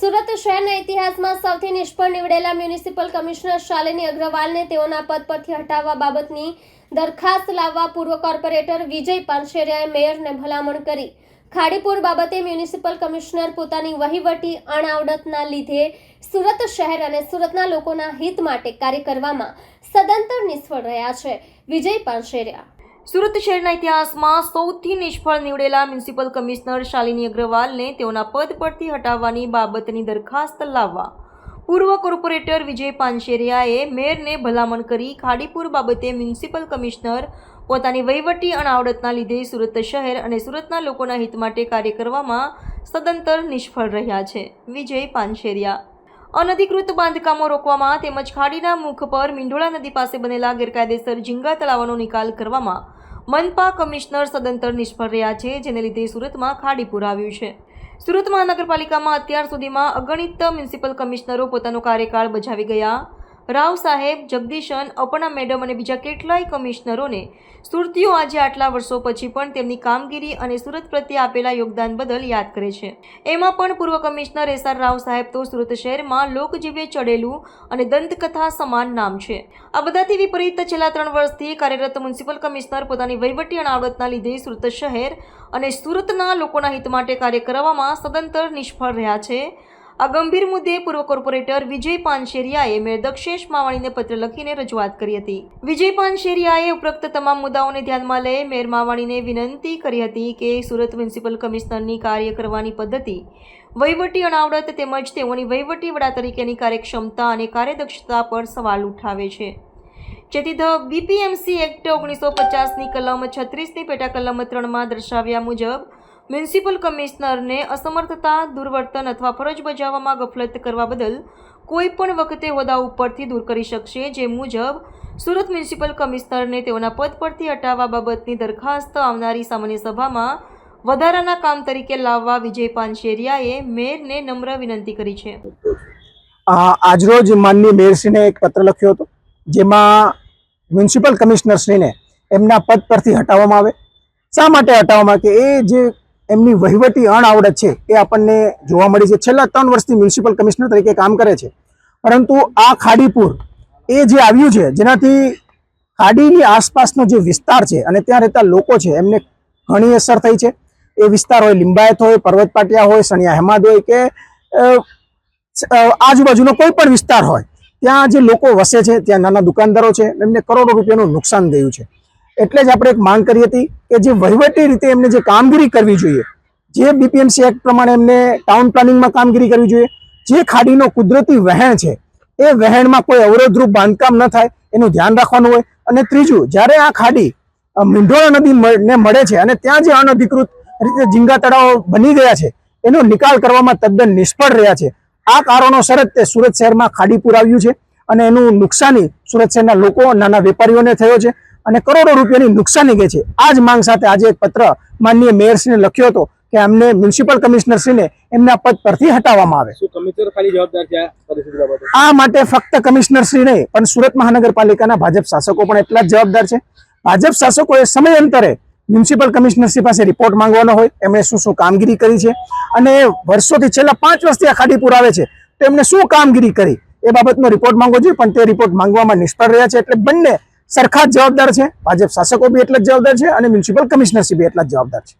સુરત શહેરના ઇતિહાસમાં સૌથી નિષ્ફળ નીવડેલા મ્યુનિસિપલ કમિશનર શાલિની અગ્રવાલને તેઓના પદ પરથી હટાવવા બાબતની દરખાસ્ત લાવવા પૂર્વ કોર્પોરેટર વિજય પાનશેરિયાએ મેયરને ભલામણ કરી. ખાડીપુર બાબતે મ્યુનિસિપલ કમિશનર પોતાની વહીવટી અણઆવડતના લીધે સુરત શહેર અને સુરતના લોકોના હિત માટે કાર્ય કરવામાં સદંતર નિષ્ફળ રહ્યા છે. વિજય પાનશેરિયા સુરત શહેરના ઇતિહાસમાં સૌથી નિષ્ફળ નીવડેલા મ્યુનિસિપલ કમિશનર શાલિની અગ્રવાલને તેઓના પદ પરથી હટાવવાની બાબતની દરખાસ્ત લાવવા. પૂર્વ કોર્પોરેટર વિજય પાનશેરિયાએ મેયરને ભલામણ કરી ખાડીપુર બાબતે મ્યુનિસિપલ કમિશનર પોતાની વહીવટી અનાવડતના લીધે સુરત શહેર અને સુરતના લોકોના હિત માટે કાર્ય કરવામાં સદંતર નિષ્ફળ રહ્યા છે. વિજય પાનશેરિયા. અનધિકૃત બાંધકામો રોકવામાં તેમજ ખાડીના મુખ પર મીંઢોળા નદી પાસે બનેલા ગેરકાયદેસર ઝીંગા તળાવનો નિકાલ કરવામાં મનપા કમિશનર સદંતર નિષ્ફળ રહ્યા છે, જેને લીધે સુરતમાં ખાડીપુર આવ્યું છે. સુરત મહાનગરપાલિકામાં અત્યાર સુધીમાં અગણિત મ્યુનિસિપલ કમિશનરો પોતાનો કાર્યકાળ બજાવી ગયા. રાવ સાહેબ જગદીશન અપર્ણા મેડમ અને બીજા કેટલાય કમિશનરોને સુરતીઓ આજે આટલા વર્ષો પછી પણ તેમની કામગીરી અને સુરત પ્રત્યે આપેલા યોગદાન બદલ યાદ કરે છે. એમાં પણ પૂર્વ કમિશનર એસ આર રાવ સાહેબ તો સુરત શહેરમાં લોકજીવે ચડેલું અને દંતકથા સમાન નામ છે. આ બધાથી વિપરીત છેલ્લા ત્રણ વર્ષથી કાર્યરત મ્યુનિસિપલ કમિશનર પોતાની વહીવટી અનાવડતના લીધે સુરત શહેર અને સુરતના લોકોના હિત માટે કાર્ય કરવામાં સદંતર નિષ્ફળ રહ્યા છે. આ ગંભીર મુદ્દે પૂર્વ કોર્પોરેટર વિજય પાનશેરિયાએ મેયર દક્ષેશ માવાણીને પત્ર લખીને રજૂઆત કરી હતી. વિજય પાનશેરિયાએ ઉપરોક્ત તમામ મુદ્દાઓને ધ્યાનમાં લઈ મેયર માવાણીને વિનંતી કરી હતી કે સુરત મ્યુનિસિપલ કમિશનરની કાર્ય કરવાની પદ્ધતિ, વહીવટી અણાવડત તેમજ તેઓની વહીવટી વડા તરીકેની કાર્યક્ષમતા અને કાર્યદક્ષતા પર સવાલ ઉઠાવે છે. જેથી ધ બીપીએમસી એક્ટ ઓગણીસો પચાસની કલમ છત્રીસની પેટા કલમ ત્રણમાં દર્શાવ્યા મુજબ મ્યુનિસિપલ કમિશનરને અસમર્થતા, દુર્વર્તન અથવા ફરજ બજાવવામાં ગફલત કરવા બદલ કોઈ પણ વખતે હોદ્દા ઉપરથી દૂર કરી શકશે, જે મુજબ સુરત મ્યુનિસિપલ કમિશનરને તેઓના પદ પરથી હટાવવા બાબતની દરખાસ્ત આવનારી સામાન્ય સભામાં વધારાના કામ તરીકે લાવવા વિજય પાનશેરિયાએ મેયરને નમ્ર વિનંતી કરી છે. આજરોજ માનની મેયરશ્રીને એક પત્ર લખ્યો હતો, જેમાં મ્યુનિસિપલ કમિશનરશ્રીને એમના પદ પરથી હટાવવામાં આવે. શા માટે હટાવવામાં કે એ જે એમની વહીવટી અણઆવડત છે એ આપણને જોવા મળી છે. છેલ્લા ત્રણ વર્ષથી મ્યુનિસિપલ કમિશનર તરીકે કામ કરે છે. પરંતુ આ ખાડીપુર એ જે આવ્યું છે, જેનાથી ખાડીની આસપાસનો જે વિસ્તાર છે અને ત્યાં રહેતા લોકો છે, એમને ઘણી અસર થઈ છે. એ વિસ્તાર હોય લિંબાયત હોય પર્વત પાટિયા હોય, સણિયા હેમાદ હોય કે આજુબાજુનો કોઈ પણ વિસ્તાર હોય, ત્યાં જે લોકો વસે છે, ત્યાં નાના દુકાનદારો છે, એમને કરોડો રૂપિયાનું નુકસાન થયું છે. એટલે જ આપણે એક માંગ કરી હતી કે જે વહીવટી રીતે એમને જે કામગીરી કરવી જોઈએ, જે બીપીએમસી એક્ટ પ્રમાણે એમને ટાઉન પ્લાનિંગમાં કામગીરી કરવી જોઈએ, જે ખાડીનો કુદરતી વહેણ છે, એ વહેણમાં કોઈ અવરોધરૂપ બાંધકામ ન થાય, એનું ધ્યાન રાખવાનું હોય. અને ત્રીજું, જ્યારે આ ખાડી મીંઢોળા નદી ને મળે છે અને ત્યાં જે અનધિકૃત રીતે ઝીંગા તળાવો બની ગયા છે, એનો નિકાલ કરવામાં તદ્દન નિષ્ફળ રહ્યા છે. આ કારણોસર જ તે સુરત શહેરમાં ખાડી પુરાવ્યું છે. અને એનું નુકસાની સુરત શહેરના લોકો નાના વેપારીઓને થયો છે અને કરોડો રૂપિયાની નુકસાની ગઈ છે. આ જ માંગ સાથે આજે એક પત્ર માનનીય મેયરશ્રીને લખ્યો હતો કે અમને મ્યુનિસિપલ કમિશનરશ્રીને એમના પદ પરથી હટાવવામાં આવે. આ માટે ફક્ત કમિશનરશ્રી નહીં પણ સુરત મહાનગરપાલિકાના ભાજપ શાસકો પણ એટલા જ જવાબદાર છે. ભાજપ શાસકોએ સમયાંતરે મ્યુનિસિપલ કમિશનરશ્રી પાસે રિપોર્ટ માંગવાનો હોય એમણે શું શું કામગીરી કરી છે અને વર્ષોથી છેલ્લા પાંચ વર્ષથી આ ખાડી પુરાવે છે તો એમને શું કામગીરી કરી? એ બાબતનો રિપોર્ટ માંગવો જોઈએ, પણ તે રિપોર્ટ માંગવામાં નિષ્ફળ રહ્યા છે એટલે બંને સરખા જવાબદાર છે. ભાજપ શાસકો બી એટલા જ જવાબદાર છે અને મ્યુનિસિપલ કમિશનરશી બી એટલા જ જવાબદાર છે.